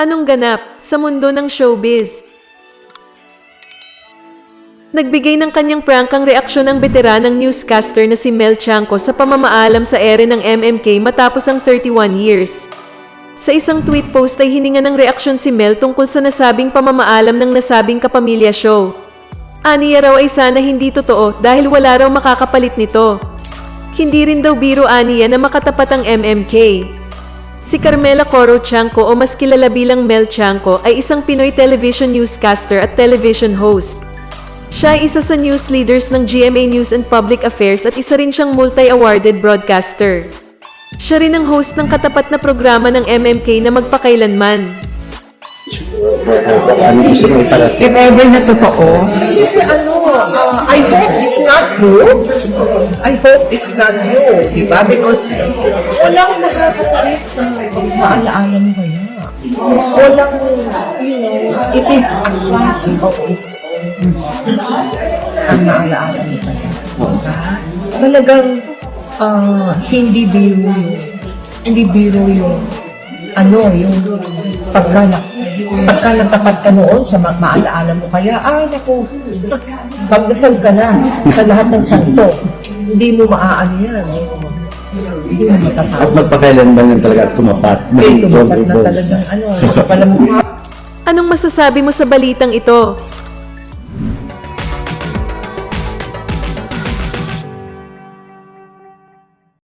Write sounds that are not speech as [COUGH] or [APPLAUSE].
Anong ganap sa mundo ng showbiz? Nagbigay ng kanyang prangkang reaksyon ang veteranang newscaster na si Mel Chanco sa pamamaalam sa ere ng MMK matapos ang 31 years. Sa isang tweet post ay hininga ng reaksyon si Mel tungkol sa nasabing pamamaalam ng nasabing kapamilya show. Aniya raw ay sana hindi totoo dahil wala raw makakapalit nito. Hindi rin daw biro aniya na makatapat ang MMK. Si Carmela Coro Chanco o mas kilala bilang Mel Chanco ay isang Pinoy television newscaster at television host. Siya ay isa sa news leaders ng GMA News and Public Affairs at isa rin siyang multi-awarded broadcaster. Siya rin ang host ng katapat na programa ng MMK na magpakailanman. If ever na totoo, ano, uh, I hope it's not you. I hope it's not you. Diba? Because walang maalaala mo kaya. Walang, you know, it is a class of ang naalaala mo kaya. Talagang ah, hindi biro yung hindi biro yung ano, yung pagka, na, pagka natapat ka noon sa ma- maalaala mo kaya, ay naku, pagdasal ka na sa lahat ng santo, hindi mo maaano yan. Hindi mo At matatawag. magpakailanman lang talaga tumapat. Maging tumapat na talagang ano, pala [LAUGHS] mo Anong masasabi mo sa balitang ito?